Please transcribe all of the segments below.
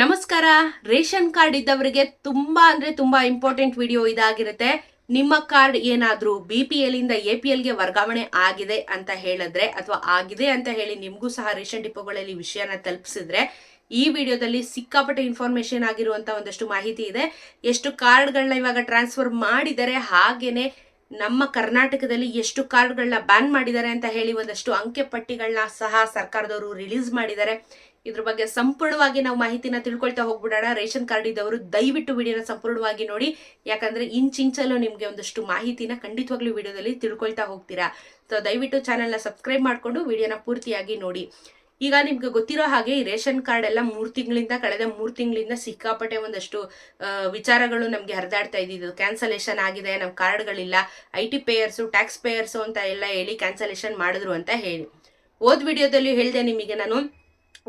ನಮಸ್ಕಾರ. Ration card ಇದ್ದವರಿಗೆ ತುಂಬಾ ಅಂದ್ರೆ ತುಂಬಾ ಇಂಪಾರ್ಟೆಂಟ್ ವಿಡಿಯೋ ಇದಾಗಿರುತ್ತೆ. ನಿಮ್ಮ ಕಾರ್ಡ್ ಏನಾದರೂ ಬಿ ಪಿ ಎಲ್ ಇಂದ ಎ ಪಿ ಎಲ್ಗೆ ವರ್ಗಾವಣೆ ಆಗಿದೆ ಅಂತ ಹೇಳಿದ್ರೆ ಅಥವಾ ಆಗಿದೆ ಅಂತ ಹೇಳಿ ನಿಮಗೂ ಸಹ ರೇಷನ್ ಡಿಪೋಗಳಲ್ಲಿ ವಿಷಯನ ತಲುಪಿಸಿದ್ರೆ ಈ ವಿಡಿಯೋದಲ್ಲಿ ಸಿಕ್ಕಾಪಟ್ಟೆ ಇನ್ಫಾರ್ಮೇಶನ್ ಆಗಿರುವಂತ ಒಂದಷ್ಟು ಮಾಹಿತಿ ಇದೆ. ಎಷ್ಟು ಕಾರ್ಡ್ಗಳನ್ನ ಇವಾಗ ಟ್ರಾನ್ಸ್ಫರ್ ಮಾಡಿದರೆ ಹಾಗೇನೆ ನಮ್ಮ ಕರ್ನಾಟಕದಲ್ಲಿ ಎಷ್ಟು ಕಾರ್ಡ್ಗಳನ್ನ ಬ್ಯಾನ್ ಮಾಡಿದ್ದಾರೆ ಅಂತ ಹೇಳಿ ಒಂದಷ್ಟು ಅಂಕೆ ಪಟ್ಟಿಗಳನ್ನ ಸಹ ಸರ್ಕಾರದವರು ರಿಲೀಸ್ ಮಾಡಿದ್ದಾರೆ. ಇದ್ರ ಬಗ್ಗೆ ಸಂಪೂರ್ಣವಾಗಿ ನಾವು ಮಾಹಿತಿನ ತಿಳ್ಕೊಳ್ತಾ ಹೋಗ್ಬಿಡೋಣ. ರೇಷನ್ ಕಾರ್ಡ್ ಇದ್ದವರು ದಯವಿಟ್ಟು ವಿಡಿಯೋನ ಸಂಪೂರ್ಣವಾಗಿ ನೋಡಿ. ಯಾಕಂದ್ರೆ ಇಂಚಿಂಚಲ್ಲೂ ನಿಮ್ಗೆ ಒಂದಷ್ಟು ಮಾಹಿತಿನ ಖಂಡಿತವಾಗ್ಲೂ ವಿಡಿಯೋದಲ್ಲಿ ತಿಳ್ಕೊಳ್ತಾ ಹೋಗ್ತೀರಾ. ಸೊ ದಯವಿಟ್ಟು ಚಾನೆಲ್ನ ಸಬ್ಸ್ಕ್ರೈಬ್ ಮಾಡಿಕೊಂಡು ವಿಡಿಯೋನ ಪೂರ್ತಿಯಾಗಿ ನೋಡಿ. ಈಗ ನಿಮ್ಗೆ ಗೊತ್ತಿರೋ ಹಾಗೆ ಈ ರೇಷನ್ ಕಾರ್ಡ್ ಎಲ್ಲ ಮೂರು ತಿಂಗಳಿಂದ ಕಳೆದ ಮೂರು ತಿಂಗಳಿಂದ ಸಿಕ್ಕಾಪಟ್ಟೆ ಒಂದಷ್ಟು ವಿಚಾರಗಳು ನಮಗೆ ಹರಿದಾಡ್ತಾ ಇದ್ದಿದ್ದು. ಕ್ಯಾನ್ಸಲೇಷನ್ ಆಗಿದೆ ನಮ್ಮ ಕಾರ್ಡ್ಗಳಿಲ್ಲ I T payers tax payers ಅಂತ ಎಲ್ಲ ಹೇಳಿ ಕ್ಯಾನ್ಸಲೇಷನ್ ಮಾಡಿದ್ರು ಅಂತ ಹೇಳಿ. ಓದ್ ವಿಡಿಯೋದಲ್ಲಿ ಹೇಳಿದೆ ನಿಮಗೆ ನಾನು.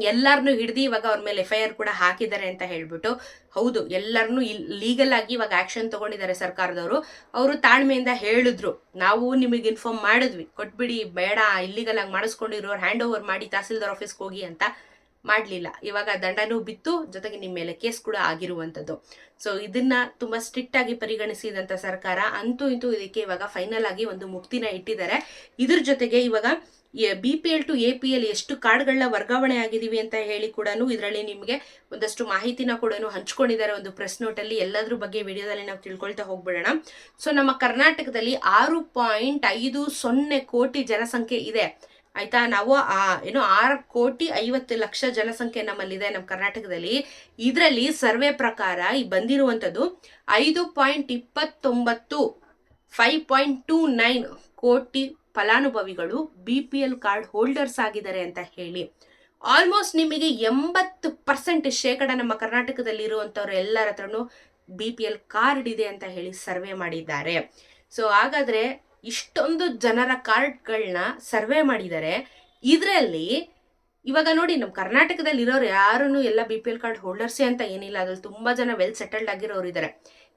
ಎಲ್ಲಾರನ್ನು ಹಿಡ್ದು ಇವಾಗ ಅವ್ರ ಮೇಲೆ ಎಫ್ ಐ ಆರ್ ಕೂಡ ಹಾಕಿದ್ದಾರೆ ಅಂತ ಹೇಳ್ಬಿಟ್ಟು, ಹೌದು ಎಲ್ಲರನ್ನು ಲೀಗಲ್ ಆಗಿ ಇವಾಗ ಆಕ್ಷನ್ ತಗೊಂಡಿದ್ದಾರೆ ಸರ್ಕಾರದವರು. ಅವರು ತಾಳ್ಮೆಯಿಂದ ಹೇಳಿದ್ರು, ನಾವು ನಿಮಗೆ ಇನ್ಫಾರ್ಮ್ ಮಾಡಿದ್ವಿ, ಕೊಟ್ಬಿಡಿ, ಬೇಡ ಇಲ್ಲಿಗಲ್ ಆಗಿ ಮಾಡಿಸ್ಕೊಂಡಿರೋರು ಹ್ಯಾಂಡ್ ಓವರ್ ಮಾಡಿ ತಹಸೀಲ್ದಾರ್ ಆಫೀಸ್ಗೆ ಹೋಗಿ ಅಂತ ಮಾಡಲಿಲ್ಲ. ಇವಾಗ ದಂಡನೂ ಬಿತ್ತು, ಜೊತೆಗೆ ನಿಮ್ಮ ಮೇಲೆ ಕೇಸ್ ಕೂಡ ಆಗಿರುವಂಥದ್ದು ಸೊ ಇದನ್ನ ತುಂಬಾ ಸ್ಟ್ರಿಕ್ಟ್ ಆಗಿ ಪರಿಗಣಿಸಿದಂತ ಸರ್ಕಾರ, ಅಂತೂ ಇಂತೂ ಇದಕ್ಕೆ ಇವಾಗ ಫೈನಲ್ ಆಗಿ ಒಂದು ಮುಕ್ತಿನ ಇಟ್ಟಿದ್ದಾರೆ. ಇದ್ರ ಜೊತೆಗೆ ಇವಾಗ B P L to A P L ಎಷ್ಟು ಕಾರ್ಡ್ಗಳನ್ನ ವರ್ಗಾವಣೆ ಆಗಿದ್ದೀವಿ ಅಂತ ಹೇಳಿ ಕೂಡ ಇದರಲ್ಲಿ ನಿಮಗೆ ಒಂದಷ್ಟು ಮಾಹಿತಿನ ಕೂಡ ಹಂಚ್ಕೊಂಡಿದ್ದಾರೆ ಒಂದು ಪ್ರೆಸ್ ನೋಟಲ್ಲಿ ಎಲ್ಲದ್ರ ಬಗ್ಗೆ ವಿಡಿಯೋದಲ್ಲಿ ನಾವು ತಿಳ್ಕೊಳ್ತಾ ಹೋಗ್ಬಿಡೋಣ. ಸೊ ನಮ್ಮ ಕರ್ನಾಟಕದಲ್ಲಿ ಆರು ಪಾಯಿಂಟ್ ಐದು ಸೊನ್ನೆ ಕೋಟಿ ಜನಸಂಖ್ಯೆ ಇದೆ. ಆಯ್ತಾ? ನಾವು ಆ, ಏನು ಆರು ಕೋಟಿ ಐವತ್ತು ಲಕ್ಷ ಜನಸಂಖ್ಯೆ ನಮ್ಮಲ್ಲಿದೆ ನಮ್ಮ ಕರ್ನಾಟಕದಲ್ಲಿ. ಇದರಲ್ಲಿ ಸರ್ವೆ ಪ್ರಕಾರ ಈ ಬಂದಿರುವಂಥದ್ದು ಐದು ಪಾಯಿಂಟ್ ಇಪ್ಪತ್ತೊಂಬತ್ತು, five point two nine crore ಫಲಾನುಭವಿಗಳು B P L card holders ಆಗಿದ್ದಾರೆ ಅಂತ ಹೇಳಿ. ಆಲ್ಮೋಸ್ಟ್ ನಿಮಗೆ ಎಂಬತ್ತು ಪರ್ಸೆಂಟ್ ಶೇಕಡ ನಮ್ಮ ಕರ್ನಾಟಕದಲ್ಲಿ ಇರುವಂತವ್ರು ಎಲ್ಲರ ಹತ್ರನು ಬಿ ಪಿ ಎಲ್ ಕಾರ್ಡ್ ಇದೆ ಅಂತ ಹೇಳಿ ಸರ್ವೆ ಮಾಡಿದ್ದಾರೆ. ಸೊ ಹಾಗಾದ್ರೆ ಇಷ್ಟೊಂದು ಜನರ ಕಾರ್ಡ್ಗಳನ್ನ ಸರ್ವೆ ಮಾಡಿದ್ದಾರೆ ಇದರಲ್ಲಿ ಇವಾಗ ನೋಡಿ ನಮ್ಮ ಕರ್ನಾಟಕದಲ್ಲಿ ಇರೋರು ಯಾರೂ ಎಲ್ಲ ಬಿ ಪಿ ಎಲ್ ಕಾರ್ಡ್ ಹೋಲ್ಡರ್ಸೇ ಅಂತ ಏನಿಲ್ಲ, ಅದ್ರಲ್ಲಿ ತುಂಬಾ ಜನ ವೆಲ್ ಸೆಟಲ್ಡ್ ಆಗಿರೋರು ಇದ್ದಾರೆ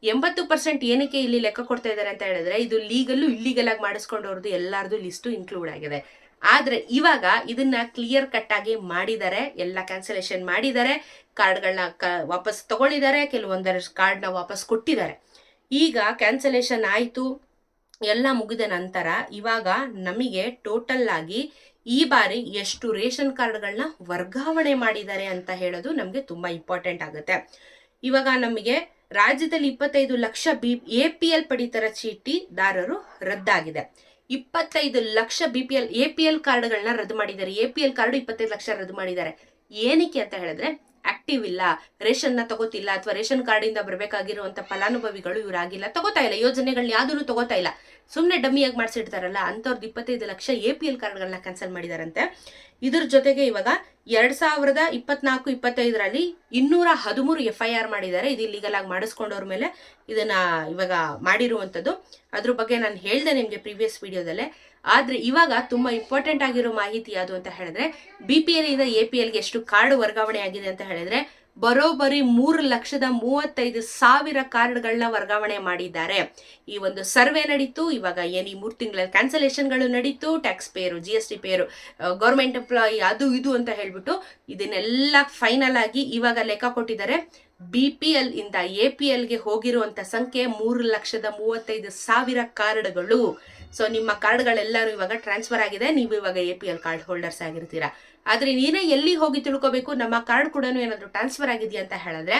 ಎಂಬತ್ತು ಪರ್ಸೆಂಟ್ ಏನಕ್ಕೆ ಇಲ್ಲಿ ಲೆಕ್ಕ ಕೊಡ್ತಾ ಇದ್ದಾರೆ ಅಂತ ಹೇಳಿದ್ರೆ, ಇದು ಲೀಗಲ್ಲು ಇಲ್ಲಿಗಲ್ ಆಗಿ ಮಾಡಿಸ್ಕೊಂಡವ್ರದ್ದು ಎಲ್ಲರದು ಲಿಸ್ಟು ಇನ್ಕ್ಲೂಡ್ ಆಗಿದೆ. ಆದ್ರೆ ಇವಾಗ ಇದನ್ನ ಕ್ಲಿಯರ್ ಕಟ್ ಆಗಿ ಮಾಡಿದ್ದಾರೆ, ಎಲ್ಲ ಕ್ಯಾನ್ಸಲೇಷನ್ ಮಾಡಿದ್ದಾರೆ ಕಾರ್ಡ್ಗಳನ್ನ ಕ, ವಾಪಸ್ ತಗೊಂಡಿದ್ದಾರೆ, ಕೆಲವೊಂದರ ಕಾರ್ಡ್ನ ವಾಪಸ್ ಕೊಟ್ಟಿದ್ದಾರೆ. ಈಗ ಕ್ಯಾನ್ಸಲೇಷನ್ ಆಯಿತು, ಎಲ್ಲ ಮುಗಿದ ನಂತರ ಇವಾಗ ನಮಗೆ ಟೋಟಲ್ ಆಗಿ ಈ ಬಾರಿ ಎಷ್ಟು ರೇಷನ್ ಕಾರ್ಡ್ಗಳನ್ನ ವರ್ಗಾವಣೆ ಮಾಡಿದ್ದಾರೆ ಅಂತ ಹೇಳೋದು ನಮಗೆ ತುಂಬಾ ಇಂಪಾರ್ಟೆಂಟ್ ಆಗುತ್ತೆ. ಇವಾಗ ನಮಗೆ ರಾಜ್ಯದಲ್ಲಿ ಇಪ್ಪತ್ತೈದು lakh B, A P L ಪಡಿತರ ಚೀಟಿದಾರರು ರದ್ದಾಗಿದೆ. ಇಪ್ಪತ್ತೈದು lakh B P L, A P L ಕಾರ್ಡ್ಗಳನ್ನ ರದ್ದು ಮಾಡಿದ್ದಾರೆ. ಎ ಪಿ ಎಲ್ ಕಾರ್ಡ್ ಇಪ್ಪತ್ತೈದು ಲಕ್ಷ ರದ್ದು ಮಾಡಿದ್ದಾರೆ. ಏನಕ್ಕೆ ಅಂತ ಹೇಳಿದ್ರೆ ಆಕ್ಟಿವ್ ಇಲ್ಲ ರೇಷನ್ನ ತಗೋತಿಲ್ಲ ಅಥವಾ ರೇಷನ್ ಕಾರ್ಡ್ ಇಂದ ಬರಬೇಕಾಗಿರುವಂತ ಫಲಾನುಭವಿಗಳು ಇವರಾಗಿಲ್ಲ, ತಗೋತಾ ಇಲ್ಲ ಯೋಜನೆಗಳನ್ನ ಯಾವುದೂ ತಗೋತಾ ಇಲ್ಲ. ಸುಮ್ಮನೆ ಡಮ್ಮಿಯಾಗಿ ಮಾಡಿಸಿಡ್ತಾರಲ್ಲ ಅಂಥವ್ರದ್ದು ಇಪ್ಪತ್ತೈದು ಲಕ್ಷ ಎ ಪಿ ಎಲ್ ಕಾರ್ಡ್ಗಳನ್ನ ಕ್ಯಾನ್ಸಲ್ ಮಾಡಿದಾರಂತೆ. ಇದ್ರ ಜೊತೆಗೆ ಇವಾಗ ಎರಡು ಸಾವಿರದ ಇಪ್ಪತ್ನಾಲ್ಕು, ಇಪ್ಪತ್ತೈದರಲ್ಲಿ ಇನ್ನೂರ ಹದಿಮೂರು ಎಫ್ ಐ ಆರ್ ಮಾಡಿದ್ದಾರೆ. ಇದು ಇಲ್ಲಿಗಲ್ ಆಗಿ ಮಾಡಿಸ್ಕೊಂಡವ್ರ ಮೇಲೆ ಇದನ್ನ ಇವಾಗ ಮಾಡಿರುವಂಥದ್ದು. ಅದ್ರ ಬಗ್ಗೆ ನಾನು ಹೇಳ್ದೆ ನಿಮಗೆ ಪ್ರೀವಿಯಸ್ ವಿಡಿಯೋದಲ್ಲೇ ಆದ್ರೆ ಇವಾಗ ತುಂಬಾ ಇಂಪಾರ್ಟೆಂಟ್ ಆಗಿರೋ ಮಾಹಿತಿ ಯಾವುದು ಅಂತ ಹೇಳಿದ್ರೆ ಬಿ ಪಿ ಎಲ್ ಇಂದ ಎ ಪಿ ಎಲ್ಗೆ ಎಷ್ಟು ಕಾರ್ಡ್ ವರ್ಗಾವಣೆ ಆಗಿದೆ ಅಂತ ಹೇಳಿದ್ರೆ ಬರೋಬ್ಬರಿ ಮೂರು ಲಕ್ಷದ ಮೂವತ್ತೈದು ಸಾವಿರ ಕಾರ್ಡ್ಗಳನ್ನ ವರ್ಗಾವಣೆ ಮಾಡಿದ್ದಾರೆ. ಈ ಒಂದು ಸರ್ವೆ ನಡೀತು, ಇವಾಗ ಏನು ಈ ಮೂರು ತಿಂಗಳ ಕ್ಯಾನ್ಸಲೇಷನ್ಗಳು ನಡೀತು tax payer G S T payer government employee ಅದು ಇದು ಅಂತ ಹೇಳ್ಬಿಟ್ಟು ಇದನ್ನೆಲ್ಲ ಫೈನಲ್ ಆಗಿ ಇವಾಗ ಲೆಕ್ಕ ಕೊಟ್ಟಿದ್ದಾರೆ. ಬಿ ಪಿ ಎಲ್ ಇಂದ ಎ ಪಿ ಎಲ್ಗೆ ಹೋಗಿರುವಂಥ ಸಂಖ್ಯೆ ಮೂರು ಲಕ್ಷದ ಮೂವತ್ತೈದು ಸಾವಿರ ಕಾರ್ಡ್ಗಳು. ಸೊ ನಿಮ್ಮ ಕಾರ್ಡ್ಗಳೆಲ್ಲರೂ ಇವಾಗ ಟ್ರಾನ್ಸ್ಫರ್ ಆಗಿದೆ. ನೀವು ಇವಾಗ A P L card holders ಆಗಿರ್ತೀರಾ. ಆದ್ರೆ ನೀನೇ ಎಲ್ಲಿ ಹೋಗಿ ತಿಳ್ಕೋಬೇಕು? ನಮ್ಮ ಕಾರ್ಡ್ ಕೂಡ ಏನಾದರೂ ಟ್ರಾನ್ಸ್ಫರ್ ಆಗಿದೆಯಾ ಅಂತ ಹೇಳಿದ್ರೆ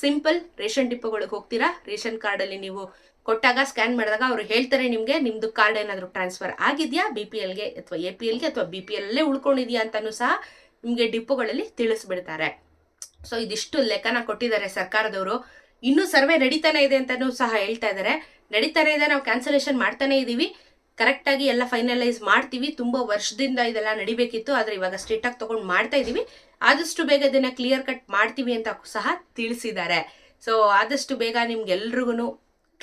ಸಿಂಪಲ್ ರೇಷನ್ ಡಿಪ್ಪೋಗಳಿಗೆ ಹೋಗ್ತೀರಾ. ರೇಷನ್ ಕಾರ್ಡ್ ಅಲ್ಲಿ ನೀವು ಕೊಟ್ಟಾಗ ಸ್ಕ್ಯಾನ್ ಮಾಡಿದಾಗ ಅವರು ಹೇಳ್ತಾರೆ ನಿಮಗೆ ನಿಮ್ಮದು ಕಾರ್ಡ್ ಏನಾದರೂ ಟ್ರಾನ್ಸ್ಫರ್ ಆಗಿದೆಯಾ? ಬಿ ಪಿ ಎಲ್ಗೆ ಅಥವಾ ಎ ಪಿ ಎಲ್ಗೆ ಅಥವಾ ಬಿ ಪಿ ಎಲ್ಲೇ ಉಳ್ಕೊಂಡಿದ್ಯಾ ಅಂತಲೂ ಸಹ ನಿಮಗೆ ಡಿಪೋಗಳಲ್ಲಿ ತಿಳಿಸ್ಬಿಡ್ತಾರೆ. ಸೊ ಇದಿಷ್ಟು ಲೆಕ್ಕನ ಕೊಟ್ಟಿದ್ದಾರೆ ಸರ್ಕಾರದವರು. ಇನ್ನೂ ಸರ್ವೆ ನಡೀತಾನೆ ಇದೆ ಅಂತಾನೂ ಸಹ ಹೇಳ್ತಾ ಇದ್ದಾರೆ ನಡೀತಾನೆ ಇದೆ, ನಾವು ಕ್ಯಾನ್ಸಲೇಷನ್ ಮಾಡ್ತಾನೆ ಇದೀವಿ. ಕರೆಕ್ಟಾಗಿ ಎಲ್ಲ ಫೈನಲೈಸ್ ಮಾಡ್ತೀವಿ. ತುಂಬಾ ವರ್ಷದಿಂದ ಇದೆಲ್ಲ ನಡಿಬೇಕಿತ್ತು, ಆದರೆ ಇವಾಗ ಸ್ಟ್ರೇಟ್ ಆಗಿ ತಗೊಂಡು ಮಾಡ್ತಾ ಇದೀವಿ. ಆದಷ್ಟು ಬೇಗ ಇದನ್ನ ಕ್ಲಿಯರ್ ಕಟ್ ಮಾಡ್ತೀವಿ ಅಂತ ಸಹ ತಿಳಿಸಿದ್ದಾರೆ. ಸೊ ಆದಷ್ಟು ಬೇಗ ನಿಮ್ಗೆಲ್ರಿಗೂ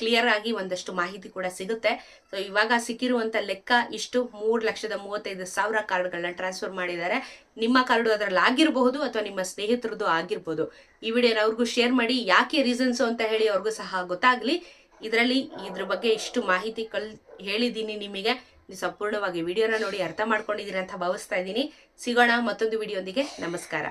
ಕ್ಲಿಯರ್ ಆಗಿ ಒಂದಷ್ಟು ಮಾಹಿತಿ ಕೂಡ ಸಿಗುತ್ತೆ. ಸೊ ಇವಾಗ ಸಿಕ್ಕಿರುವಂತ ಲೆಕ್ಕ ಇಷ್ಟು ಮೂರು ಲಕ್ಷದ ಮೂವತ್ತೈದು ಸಾವಿರ ಕಾರ್ಡ್ಗಳನ್ನ ಟ್ರಾನ್ಸ್ಫರ್ ಮಾಡಿದ್ದಾರೆ. ನಿಮ್ಮ ಕಾರ್ಡು ಅದರಲ್ಲಿ ಆಗಿರಬಹುದು ಅಥವಾ ನಿಮ್ಮ ಸ್ನೇಹಿತರದ್ದು ಆಗಿರ್ಬೋದು. ಈ ವಿಡಿಯೋನ ಅವ್ರಿಗೂ ಶೇರ್ ಮಾಡಿ, ಯಾಕೆ ರೀಸನ್ಸು ಅಂತ ಹೇಳಿ ಅವ್ರಿಗೂ ಸಹ ಗೊತ್ತಾಗ್ಲಿ. ಇದರಲ್ಲಿ ಇದ್ರ ಬಗ್ಗೆ ಇಷ್ಟು ಮಾಹಿತಿ ಕಲ್ ಹೇಳಿದ್ದೀನಿ ನಿಮಗೆ. ನೀವು ಸಂಪೂರ್ಣವಾಗಿ ವಿಡಿಯೋನ ನೋಡಿ ಅರ್ಥ ಮಾಡ್ಕೊಂಡಿದ್ದೀರಿ ಅಂತ ಭಾವಿಸ್ತಾ ಇದ್ದೀನಿ. ಸಿಗೋಣ ಮತ್ತೊಂದು ವಿಡಿಯೋಂದಿಗೆ. ನಮಸ್ಕಾರ.